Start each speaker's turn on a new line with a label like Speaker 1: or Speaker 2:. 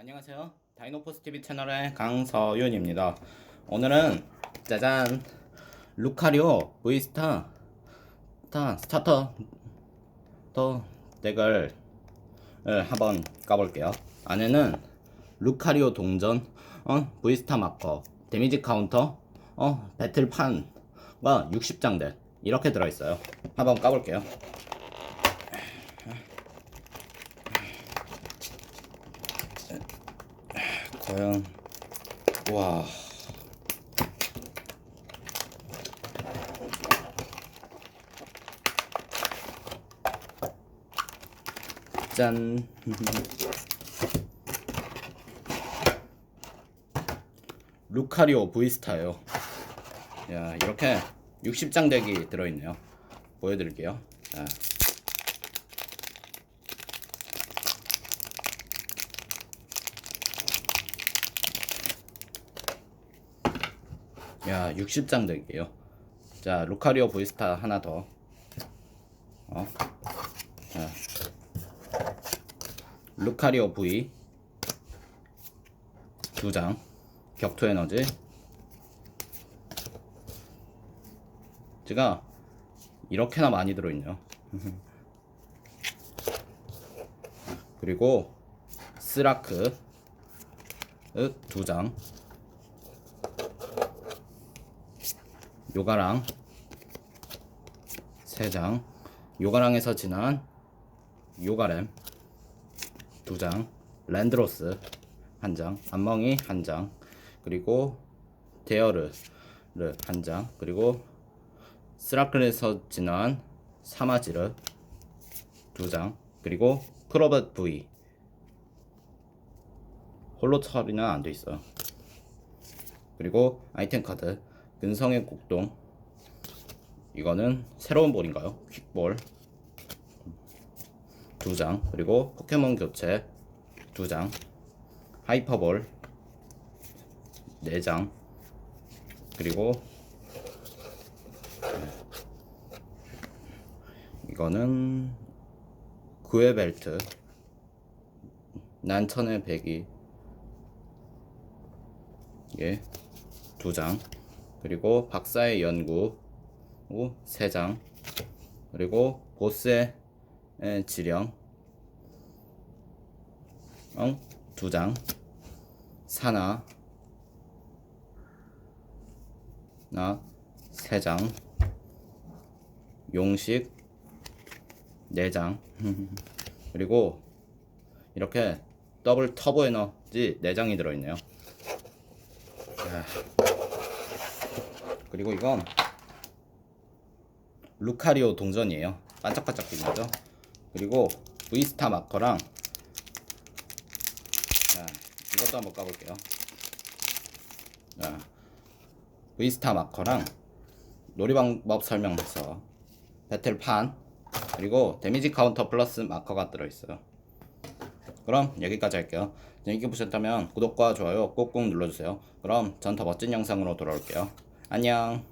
Speaker 1: 안녕하세요. 다이노포스 TV 채널의 강서윤입니다. 오늘은 짜잔 루카리오 V스타 타 스타터 더 덱을 을 한번 까볼게요. 안에는 루카리오 동전, 어, V스타 마커, 데미지 카운터, 어, 배틀판과 60장 덱 이렇게 들어있어요. 한번 까볼게요. 과연 와 짠. 루카리오 V스타예요. 야, 이렇게 60장 덱이 들어있네요. 보여드릴게요. 자. 야, 60장 덱이에요. 자, 루카리오 V스타 하나 더. 어? 자. 루카리오 V 두 장. 격투 에너지. 제가 이렇게나 많이 들어있네요. 그리고 스라크 두 장. 요가랑 세 장. 요가랑에서 지난 요가램 두 장. 랜드로스 한 장. 안멍이 한 장. 그리고 데어르를 한 장. 그리고 스라클에서 지난 사마지르 두 장. 그리고 크로벳 V 홀로 처리는 안 돼 있어요. 그리고 아이템 카드 근성의 곡동. 이거는 새로운 볼인가요? 퀵볼. 두 장. 그리고 포켓몬 교체. 두 장. 하이퍼볼. 네 장. 그리고 이거는 구의 벨트. 난천의 배기 예, 두 장. 그리고 박사의 연구 세 장. 그리고 보스의 에, 지령 어? 두 장. 사나 나세 장. 용식 네 장. 그리고 이렇게 더블 터보 에너지 네 장이 들어있네요. 자, 그리고 이건 루카리오 동전이에요. 반짝반짝 빛 거죠. 그리고 V스타 마커랑 자, 이것도 한번 까볼게요. 자, V스타 마커랑 놀이 방법 설명서, 배틀판, 그리고 데미지 카운터 플러스 마커가 들어있어요. 그럼 여기까지 할게요. 재밌게 보셨다면 구독과 좋아요 꼭꼭 눌러주세요. 그럼 전 더 멋진 영상으로 돌아올게요. 안녕.